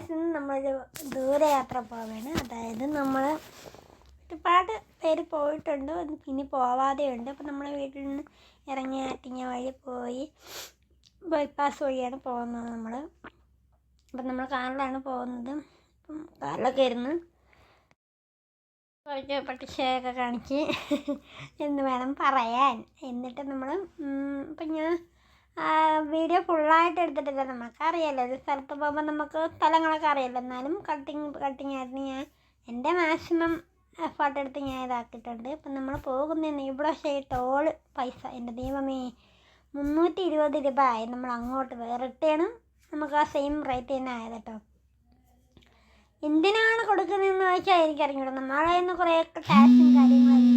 ഇന്ന് നമ്മളൊരു ദൂരയാത്ര പോവാണ്. അതായത് നമ്മൾ ഒരുപാട് പേര് പോയിട്ടുണ്ട്. ഇനി പോവാതെ ഉണ്ട്. അപ്പോൾ നമ്മൾ വീട്ടിൽ നിന്ന് ഇറങ്ങി ആറ്റിങ്ങ വഴി പോയി ബൈപ്പാസ് വഴിയാണ് പോകുന്നത് നമ്മൾ അപ്പം നമ്മൾ കാറിലാണ് പോകുന്നത്. അപ്പം കാറിലൊക്കെ ഇരുന്ന് കുറച്ച് പട്ടിശയൊക്കെ കാണിച്ച് എന്ന് വേണം പറയാൻ. എന്നിട്ട് നമ്മൾ ഇപ്പം ഞാൻ ഫുള്ളായിട്ട് എടുത്തിട്ടില്ല. നമുക്ക് അറിയാമല്ലോ ഒരു സ്ഥലത്ത് പോകുമ്പോൾ നമുക്ക് സ്ഥലങ്ങളൊക്കെ അറിയാലോ. എന്നാലും കട്ടിങ് കട്ടിങ് ആയിരുന്നു ഞാൻ. എന്റെ മാക്സിമം എഫേർട്ട് എടുത്ത് ഞാൻ ഇതാക്കിയിട്ടുണ്ട്. ഇപ്പം നമ്മൾ പോകുന്നതിന് ഇവിടെ പക്ഷേ ടോൾ പൈസ. എന്റെ ദൈവമേ മുന്നൂറ്റി ഇരുപത് രൂപ ആയി നമ്മൾ അങ്ങോട്ട് റിട്ടേണും നമുക്ക് ആ സെയിം റേറ്റ് തന്നെ ആയത് കേട്ടോ എന്തിനാണ് കൊടുക്കുന്നതെന്ന് വെച്ചാൽ എനിക്കറിഞ്ഞൂടാ. നമ്മളെ കുറേ ടാക്സും കാര്യങ്ങളെല്ലാം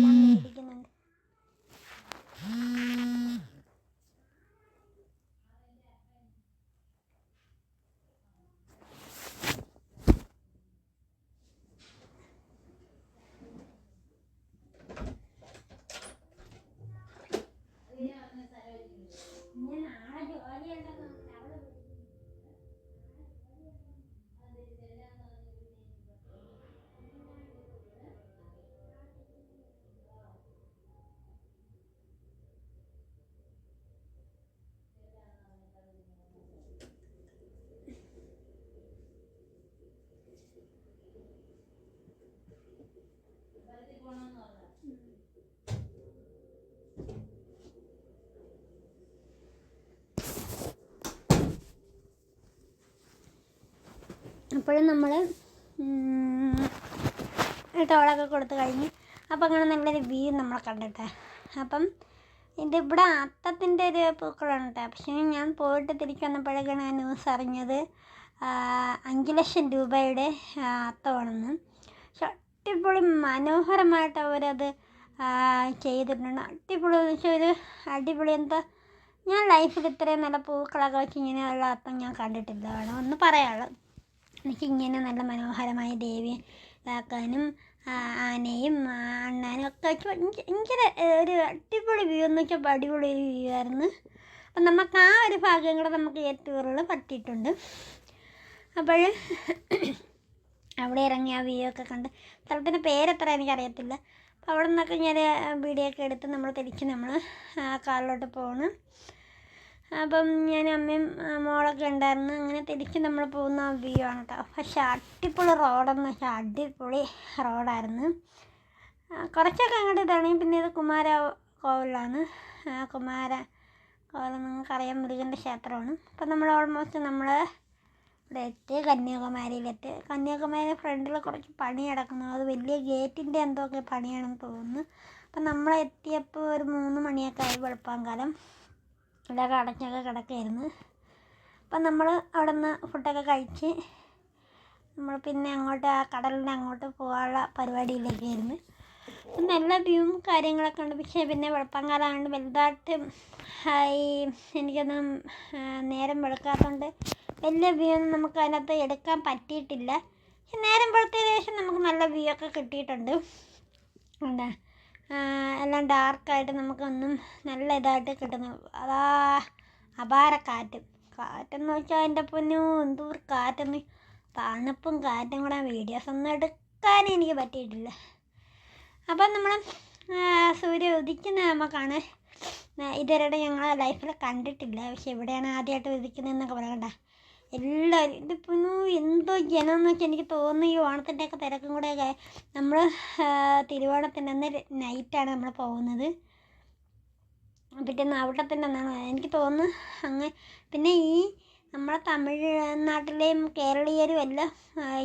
അപ്പോഴും നമ്മൾ ടോളൊക്കെ കൊടുത്ത് കഴിഞ്ഞ് അപ്പം അങ്ങനെ നല്ലൊരു വ്യൂ നമ്മൾ കണ്ടിട്ട്. അപ്പം ഇത് ഇവിടെ അത്തത്തിന്റെ ഒരു പൂക്കളാണ് കേട്ടോ പക്ഷേ ഞാൻ പോയിട്ട് തിരിച്ച് വന്നപ്പോഴേക്കാണ് ആ ന്യൂസ് അറിഞ്ഞത്. അഞ്ച് ലക്ഷം രൂപയുടെ അത്തമാണെന്ന്. പക്ഷെ അടിപൊളി മനോഹരമായിട്ട് അവരത് ചെയ്തിട്ടുണ്ട്. അടിപൊളി എന്ന് വെച്ചാൽ ഒരു അടിപൊളി എന്താ ഞാൻ ലൈഫിൽ ഇത്രയും നല്ല പൂക്കളൊക്കെ വെച്ച് ഇങ്ങനെയുള്ള അത്തം ഞാൻ കണ്ടിട്ടില്ല. വേണം ഒന്ന് പറയാനുള്ളത്. എനിക്ക് ഇങ്ങനെ നല്ല മനോഹരമായ ദേവി ഇതാക്കാനും ആനയും അണ്ണാനും ഒക്കെ വെച്ച് ഭയങ്കര ഒരു അടിപൊളി വ്യൂ എന്ന് വെച്ചാൽ അടിപൊളി ഒരു വ്യൂ ആയിരുന്നു. അപ്പം നമുക്ക് ആ ഒരു ഭാഗം കൂടെ നമുക്ക് ഏറ്റവും പറ്റിയിട്ടുണ്ട്. അപ്പോൾ അവിടെ ഇറങ്ങി ആ വ്യൂ ഒക്കെ കണ്ട് സ്ഥലത്തിന്റെ പേരെത്ര എനിക്കറിയത്തില്ല. അപ്പോൾ അവിടെ നിന്നൊക്കെ ഞാൻ വീഡിയോ ഒക്കെ എടുത്ത് നമ്മൾ തിരിച്ച് നമ്മൾ കാറിലോട്ട് പോകണം അപ്പം ഞാൻ അമ്മയും മോളൊക്കെ ഉണ്ടായിരുന്നു. അങ്ങനെ തിരിച്ച് നമ്മൾ പോകുന്ന വ്യൂ ആണ് കേട്ടോ. പക്ഷെ അടിപൊളി റോഡെന്ന് വെച്ചാൽ അടിപൊളി റോഡായിരുന്നു കുറച്ചൊക്കെ അങ്ങോട്ട് ഇതാണെങ്കിൽ പിന്നെ ഇത് കുമാര കോവിലാണ്. കുമാര കോവിൽ നിങ്ങൾക്കറിയാം മുരുകന്റെ ക്ഷേത്രമാണ്. അപ്പം നമ്മൾ ഓൾമോസ്റ്റ് നമ്മൾ ഇവിടെ എത്തി കന്യാകുമാരിയിലെത്തി. കന്യാകുമാരി ഫ്രണ്ടിൽ കുറച്ച് പണി കിടക്കുന്നു അത് വലിയ ഗേറ്റിന്റെ എന്തൊക്കെ പണിയാണെന്ന് തോന്നുന്നു. അപ്പം നമ്മൾ എത്തിയപ്പോൾ ഒരു മൂന്ന് മണിയൊക്കെ ആയി വെളുപ്പാങ്കാലം. ഇതൊക്കെ അടച്ചൊക്കെ കിടക്കായിരുന്നു അപ്പം നമ്മൾ അവിടെ നിന്ന് ഫുഡൊക്കെ കഴിച്ച് നമ്മൾ പിന്നെ അങ്ങോട്ട് ആ കടലിന്റെ അങ്ങോട്ട് പോകാനുള്ള പരിപാടിയിലേക്കായിരുന്നു. നല്ല വ്യൂവും കാര്യങ്ങളൊക്കെ ഉണ്ട്. പക്ഷേ പിന്നെ വെളുപ്പങ്കാലമായതുകൊണ്ട് വലുതായിട്ട് ഈ എനിക്കൊന്നും നേരം വെളുക്കാത്തതുകൊണ്ട് വലിയ വ്യൂ ഒന്നും നമുക്ക് അതിനകത്ത് എടുക്കാൻ പറ്റിയിട്ടില്ല. പക്ഷെ നേരം വെളുത്തതിന് ശേഷം നമുക്ക് നല്ല വ്യൂ ഒക്കെ കിട്ടിയിട്ടുണ്ട്. എന്താ എല്ലാം ഡാർക്കായിട്ട് നമുക്കൊന്നും നല്ല ഇതായിട്ട് കിട്ടുന്നു അതാ അപാര കാറ്റ്. കാറ്റെന്ന് വെച്ചാൽ എന്റെ പൊന്നു എന്തോർ കാറ്റെന്ന്. തണുപ്പും കാറ്റും കൂടെ വീഡിയോസ് ഒന്നും എടുക്കാൻ എനിക്ക് പറ്റിയിട്ടില്ല. അപ്പം നമ്മൾ സൂര്യ ഉദിക്കുന്ന നമുക്കാണ് ഇതുവരെ ഞങ്ങൾ ലൈഫിൽ കണ്ടിട്ടില്ല. പക്ഷെ ഇവിടെയാണ് ആദ്യമായിട്ട് ഉദിക്കുന്നതെന്നൊക്കെ പറയണ്ട. എല്ലാവരും ഇതിപ്പോൾ എന്തോ ജനം എന്ന് വെച്ചാൽ എനിക്ക് തോന്നുന്നു ഈ ഓണത്തിന്റെ ഒക്കെ തിരക്കും കൂടെ നമ്മൾ തിരുവോണത്തിന്റെ അന്ന് നൈറ്റാണ് നമ്മൾ പോകുന്നത്. പിറ്റേന്ന് അവിടത്തിന്റെ അന്നാണ് എനിക്ക് തോന്നുന്നു അങ്ങ് പിന്നെ ഈ നമ്മളെ തമിഴ്നാട്ടിലെയും കേരളീയരും എല്ലാം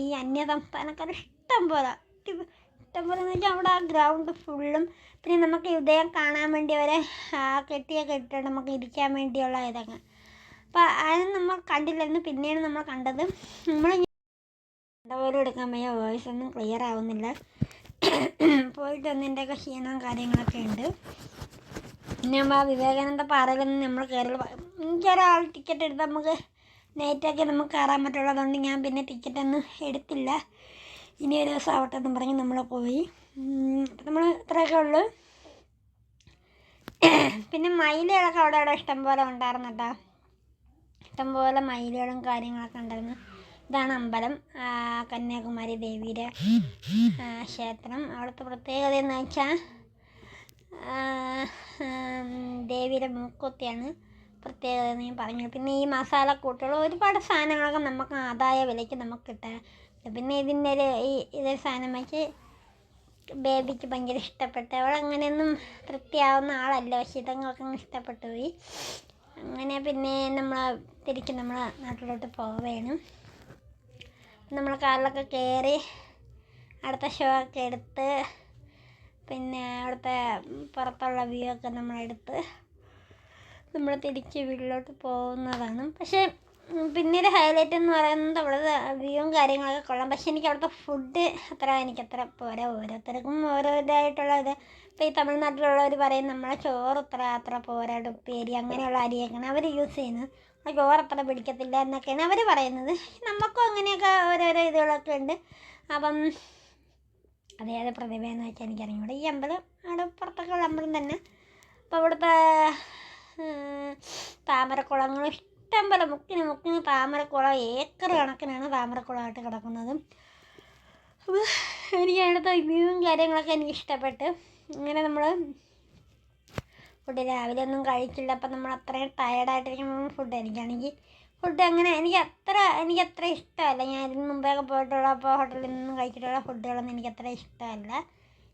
ഈ അന്യ സംസ്ഥാനക്കാർ ഇഷ്ടം പോലെ. ഇഷ്ടംപോലെ ഇഷ്ടം പോലെ എന്ന് വെച്ചാൽ അവിടെ ആ ഗ്രൗണ്ട് ഫുള്ളും പിന്നെ നമുക്ക് ഉദയം കാണാൻ വേണ്ടി അവരെ ആ കെട്ടിയൊക്കെ ഇട്ടിട്ട് നമുക്ക് ഇരിക്കാൻ വേണ്ടിയുള്ള ഇതൊക്കെ അപ്പോൾ നമ്മൾ കണ്ടില്ലായിരുന്നു പിന്നെയാണ് നമ്മൾ കണ്ടത്. നമ്മൾ പോലും എടുക്കാൻ വയ്യ. വോയിസ് ഒന്നും ക്ലിയർ ആവുന്നില്ല. പോയിട്ട് ഒന്നിന്റെയൊക്കെ ക്ഷീണവും കാര്യങ്ങളൊക്കെ ഉണ്ട്. പിന്നെ നമ്മൾ വിവേകാനന്ദ നിന്ന് നമ്മൾ കയറി എനിക്കൊരാൾ ടിക്കറ്റ് എടുത്ത് നമുക്ക് നൈറ്റൊക്കെ നമുക്ക് കയറാൻ പറ്റുള്ളൂ. അതുകൊണ്ട് ഞാൻ പിന്നെ ടിക്കറ്റ് ഒന്നും എടുത്തില്ല. ഇനി ഒരു ദിവസം ആവട്ടെ എന്ന് പറഞ്ഞ് നമ്മൾ പോയി. നമ്മൾ ഇത്രയൊക്കെ ഉള്ളു. പിന്നെ മയിലുകളൊക്കെ അവിടെ അവിടെ ഇഷ്ടം പോലെ ഉണ്ടായിരുന്നു കേട്ടോ ഇഷ്ടംപോലെ മയിലുകളും കാര്യങ്ങളൊക്കെ ഉണ്ടായിരുന്നു ഇതാണ് അമ്പലം. കന്യാകുമാരി ദേവിയുടെ ക്ഷേത്രം. അവിടുത്തെ പ്രത്യേകത എന്ന് വെച്ചാൽ ദേവിയുടെ മൂക്കുത്തിയാണ് പ്രത്യേകത എന്ന് ഞാൻ പറഞ്ഞു. പിന്നെ ഈ മസാല കൂട്ടുകൾ ഒരുപാട് സാധനങ്ങളൊക്കെ നമുക്ക് ആദായ വിലയ്ക്ക് നമുക്ക് കിട്ടാൻ പിന്നെ ഇതിന്റെ ഒരു ഈ ഇതൊരു സാധനം വെച്ച് ബേബിക്ക് ഭയങ്കര ഇഷ്ടപ്പെട്ടു അവൾ അങ്ങനെയൊന്നും തൃപ്തിയാവുന്ന ആളല്ല. പക്ഷേ ഇതങ്ങൾക്ക് ഇഷ്ടപ്പെട്ടു പോയി. അങ്ങനെ പിന്നെ നമ്മൾ തിരിക്കും നമ്മളെ നാട്ടിലോട്ട് പോവുകയാണ്. നമ്മൾ കാറിലൊക്കെ കയറി അടുത്ത ഷോ ഒക്കെ എടുത്ത് പിന്നെ അവിടുത്തെ പുറത്തുള്ള വ്യൂ ഒക്കെ നമ്മളെടുത്ത് നമ്മൾ തിരിച്ച് വീട്ടിലോട്ട് പോകുന്നതാണ്. പക്ഷേ ഉം, പിന്നെ ഒരു ഹൈലൈറ്റ് എന്ന് പറയുന്നത് അവിടുത്തെ വ്യൂവും കാര്യങ്ങളൊക്കെ കൊള്ളാം. പക്ഷെ എനിക്ക് അവിടുത്തെ ഫുഡ് അത്ര എനിക്ക് അത്ര പോരാ. ഓരോരുത്തർക്കും ഓരോ ഇതായിട്ടുള്ള ഇത്. ഇപ്പോൾ ഈ തമിഴ്നാട്ടിലുള്ളവർ പറയും നമ്മളെ ചോറ് അത്ര അത്ര പോരാ ഉപ്പേരി അങ്ങനെയുള്ള അരിയൊക്കെയാണ് അവർ യൂസ് ചെയ്യുന്നത്. ആ ചോറ് അത്ര പിടിക്കത്തില്ല എന്നൊക്കെയാണ് അവർ പറയുന്നത്. നമുക്കും അങ്ങനെയൊക്കെ ഓരോരോ ഇതുകളൊക്കെ ഉണ്ട്. അപ്പം അതേത് പ്രതിഭയെന്ന് വെച്ചാൽ എനിക്കറിഞ്ഞൂടെ. ഈ അമ്പലം അവിടെ പുറത്തൊക്കെ ഉള്ള അമ്പലം തന്നെ. അപ്പോൾ അവിടുത്തെ ഉം, താമരക്കുളങ്ങൾ ഇഷ്ടം പോലെ മുക്കിന് മുക്കിന് താമരക്കുളം ഏക്കർ കണക്കിനാണ് താമരക്കുളമായിട്ട് കിടക്കുന്നത്. അപ്പോൾ എനിക്ക് അവിടുത്തെ വ്യൂവും കാര്യങ്ങളൊക്കെ എനിക്ക് ഇഷ്ടപ്പെട്ട് ഇങ്ങനെ നമ്മൾ ഫുഡ് രാവിലെ ഒന്നും കഴിക്കില്ല അപ്പം നമ്മൾ അത്രയും ടയർഡായിട്ടിരിക്കുമ്പോൾ ഫുഡ് എനിക്കാണെങ്കിൽ ഫുഡ് അങ്ങനെ എനിക്ക് അത്ര എനിക്ക് അത്ര ഇഷ്ടമല്ല. ഞാൻ ഇതിന് മുമ്പേയൊക്കെ പോയിട്ടുള്ള അപ്പോൾ ഹോട്ടലിൽ നിന്നും കഴിച്ചിട്ടുള്ള ഫുഡുകളൊന്നും എനിക്ക് അത്ര ഇഷ്ടമല്ല.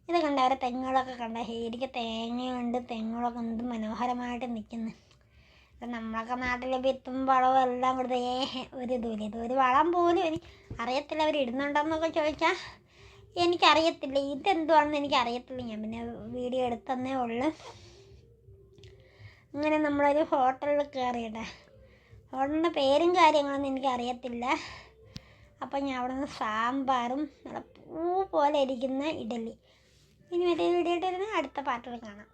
ഇത് കണ്ട അവരെ തെങ്ങുകളൊക്കെ കണ്ട ശരിക്കും തേങ്ങയുണ്ട് തെങ്ങുകളൊക്കെ എന്ത് മനോഹരമായിട്ട് നിൽക്കുന്നു. ഇപ്പം നമ്മളൊക്കെ നാട്ടിൽ വിത്തും വളവും എല്ലാം കൊടുത്ത് ഏ ഒരു ഇതുമില്ല ഇത് ഒരു വളം പോലും എനിക്ക് അറിയത്തില്ല അവർ ഇടുന്നുണ്ടോയെന്നൊക്കെ ചോദിച്ചാൽ എനിക്കറിയത്തില്ല ഇതെന്തുവാണെന്ന് എനിക്കറിയത്തില്ല. ഞാൻ പിന്നെ വീഡിയോ എടുത്തന്നേ ഉള്ളു. അങ്ങനെ നമ്മളൊരു ഹോട്ടലിൽ കയറിയിട്ടെ ഹോട്ടലിന്റെ പേരും കാര്യങ്ങളൊന്നും എനിക്കറിയത്തില്ല. അപ്പം ഞാൻ അവിടെ നിന്ന് സാമ്പാറും നല്ല പൂ പോലെ ഇരിക്കുന്ന ഇഡലി. ഇനി മറ്റേ വീഡിയോ ഇട്ടിരുന്ന അടുത്ത പാട്ടുകൾ കാണാം.